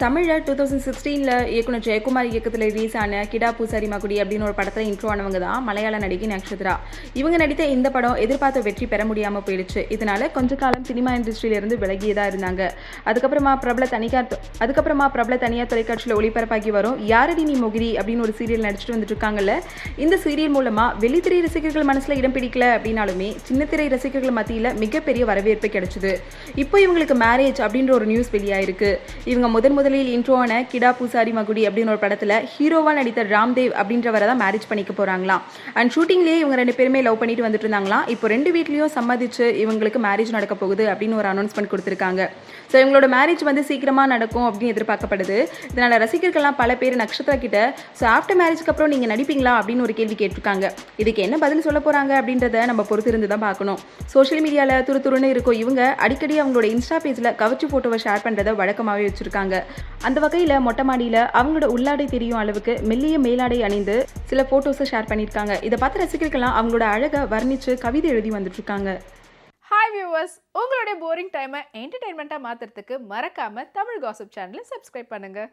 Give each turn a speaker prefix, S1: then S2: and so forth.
S1: தமிழில் two thousand சிக்ஸ்டீனில் இயக்குனர் ஜெயக்குமார் இயக்கத்தில் ரிலீஸ் ஆன கிடா பூசாரி மகுடி அப்படின்னு ஒரு படத்தில் இன்ட்ரோ ஆனவங்க தான் மலையாள நடிகை நக்ஷத்ரா. இவங்க நடித்த இந்த படம் எதிர்பார்த்த வெற்றி பெற முடியாமல் போயிடுச்சு. இதனால கொஞ்ச காலம் சினிமா இண்டஸ்ட்ரியிலிருந்து விலகியதாக இருந்தாங்க. அதுக்கப்புறமா பிரபல தனியார் அதுக்கப்புறமா பிரபல தனியார் தொலைக்காட்சியில் ஒளிபரப்பாகி வரும் யாரடி நீ மொகிரி அப்படின்னு ஒரு சீரியல் நடிச்சுட்டு வந்துட்டு இருக்காங்கல்ல இந்த சீரியல் மூலமாக வெளித்திரை ரசிகர்கள் மனசில் இடம் பிடிக்கல அப்படின்னாலுமே சின்னத்திரை ரசிகர்கள் மத்தியில் மிகப்பெரிய வரவேற்பு கிடைச்சிது. இப்போ இவங்களுக்கு மேரேஜ் அப்படின்ற ஒரு நியூஸ் வெளியாயிருக்கு. இவங்க முதன் முதலில் இன்ட்ரோவான கிடா பூசாரி மகுடி அப்படின்னு ஒரு படத்தில் ஹீரோவாக நடித்த ராம்தேவ் அப்படின்றவரை தான் மேரேஜ் பண்ணிக்க போகிறாங்களாம் அண்ட் ஷூட்டிங்லேயே இவங்க ரெண்டு பேருமே லவ் பண்ணிட்டு வந்துட்டு இருந்தாங்களாம். இப்போ ரெண்டு வீட்லேயும் சம்மதிச்சு இவங்களுக்கு மேரேஜ் நடக்க போகுது அப்படின்னு ஒரு அனௌன்ஸ்மெண்ட் கொடுத்துருக்காங்க. ஸோ இவங்களோட மேரேஜ் வந்து சீக்கிரமாக நடக்கும் அப்படின்னு எதிர்பார்க்கப்படுது. இதனால் ரசிகர்கள்லாம் பல பேர் நட்சத்திர கிட்ட ஸோ ஆஃப்டர் மேரேஜ்க்கு அப்புறம் நீங்கள் நடிப்பீங்களா? அப்படின்னு ஒரு கேள்வி கேட்டிருக்காங்க. இதுக்கு என்ன பதில் சொல்ல போகிறாங்க அப்படின்றத நம்ம பொறுத்திருந்து தான் பார்க்கணும். சோஷியல் மீடியாவில் துரு துருன்னு இருக்கும் இவங்க அடிக்கடி அவங்களோட இன்ஸ்டா பேஜில் கவர்ச்சி ஃபோட்டோவை ஷேர் பண்ணுறதை வழக்கமாகவே வச்சுருக்காங்க. அந்த வகையில் மொட்டை மாடியில் அவங்களோட உள்ளாடை தெரியும் அளவுக்கு மெல்லிய மேலாடை அணிந்து சில ஃபோட்டோஸை ஷேர் பண்ணியிருக்காங்க. இதை பார்த்து ரசிகர்கள்லாம் அவங்களோட அழகை வர்ணித்து கவிதை எழுதி வந்துட்டுருக்காங்க.
S2: ஹாய் வியூவர்ஸ் உங்களுடைய போரிங் டைமை என்டர்டைன்மெண்ட்டாக மாற்றுறதுக்கு மறக்காமல் தமிழ் காசிப் சேனலை சப்ஸ்கிரைப் பண்ணுங்கள்